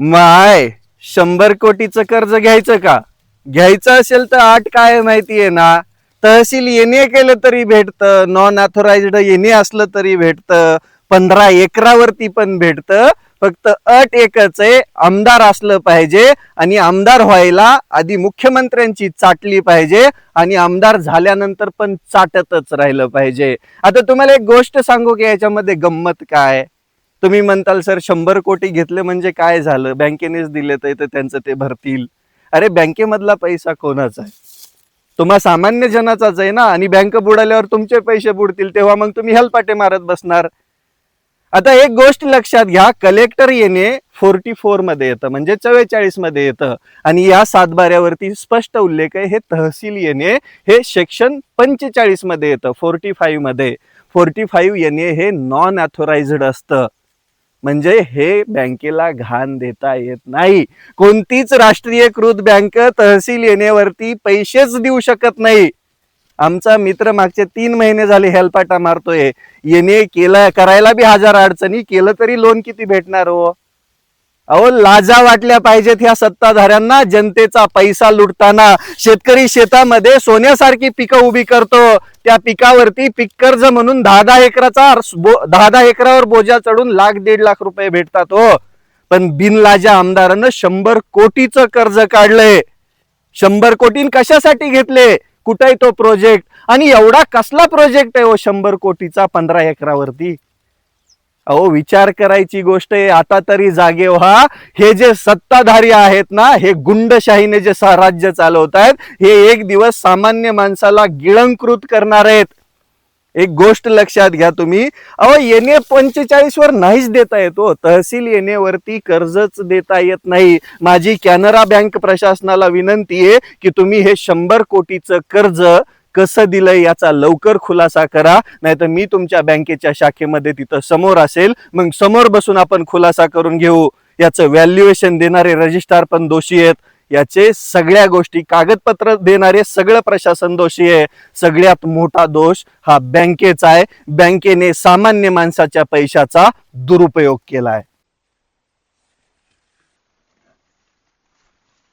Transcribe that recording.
माय शंभर कोटीचं कर्ज घ्यायचं का? घ्यायचं असेल तर आठ काय माहितीये ना. तहसील येणे केलं तरी भेटतं नॉन ऑथोराइज्ड येणे असलं तरी भेटतं पंधरा एकरावरती पण भेटतं. फक्त अट एकच आहे आमदार असलं पाहिजे आणि आमदार व्हायला आधी मुख्यमंत्र्यांची चाटली पाहिजे आणि आमदार झाल्यानंतर पण चाटतच राहिलं पाहिजे. आता तुम्हाला एक गोष्ट सांगू की याच्यामध्ये गंमत काय? तुम्ही म्हणताल सर शंभर कोटी घेतले म्हणजे काय झालं? बँकेनेच दिले तर त्यांचं ते भरतील. अरे बँकेमधला पैसा कोणाचा आहे? तुम्हा सामान्य जनाचाच आहे ना? आणि बँक बुडाल्यावर तुमचे पैसे बुडतील तेव्हा मग तुम्ही हलपाटे मारत बसणार. आता एक गोष्ट लक्षात घ्या कलेक्टर येणे फोर्टी फोरमध्ये येतं म्हणजे चव्वेचाळीसमध्ये येतं. आणि या सातबाऱ्यावरती स्पष्ट उल्लेख आहे हे तहसील येणे हे सेक्शन पंचेचाळीसमध्ये येतं फोर्टी फाईव्हमध्ये. फोर्टी फाईव्ह येणे हे नॉन ऑथोराइज्ड असतं. म्हणजे हे बँकेला घाण देता येत नाही. कोणतीच राष्ट्रीयकृत बँक तहसील येण्यावरती पैसेच देऊ शकत नाही. आमचा मित्र मागचे तीन महिने झाले हेलपाटा मारतोय. येणे केलं करायला बी हजार अडचणी केलं तरी लोन किती भेटणार हो? अहो लाजा वाटल्या पाहिजेत ह्या सत्ताधाऱ्यांना. जनतेचा पैसा लुटताना. शेतकरी शेतामध्ये सोन्यासारखी पिकं उभी करतो. त्या पिकावरती पीक कर्ज म्हणून दहा दहा एकराचा दहा दहा एकरावर बोजा चढून लाख दीड लाख रुपये भेटतात हो. पण बिनलाजा आमदारानं शंभर कोटीचं कर्ज काढलंय. शंभर कोटी कशासाठी घेतले? कुठे तो प्रोजेक्ट आणि एवढा कसला प्रोजेक्ट आहे हो शंभर कोटीचा पंधरा एकरावरती? अहो विचार करायची गोष्ट आहे आता तरी जागे व्हा. हे जे सत्ताधारी आहेत ना हे गुंडशाहीने जे राज्य चालवत आहेत हे एक दिवस सामान्य माणसाला गिळंकृत करणार आहेत. एक गोष्ट लक्षात घ्या तुम्ही. अहो येणे पंचेचाळीस वर नाहीच देता येतो हो. तहसील येणेवरती कर्जच देता येत नाही. माझी कॅनरा बँक प्रशासनाला विनंती आहे की तुम्ही हे शंभर कोटीचं कर्ज कसं दिलंय याचा लवकर खुलासा करा. नाहीतर मी तुमच्या बँकेच्या शाखेमध्ये तिथं समोर असेल मग समोर बसून आपण खुलासा करून घेऊ. याचं व्हॅल्युएशन देणारे रजिस्ट्रार पण दोषी आहेत. याचे सगळ्या गोष्टी कागदपत्र देणारे सगळं प्रशासन दोषी आहे. सगळ्यात मोठा दोष हा बँकेचा आहे. बँकेने सामान्य माणसाच्या पैशाचा दुरुपयोग केला आहे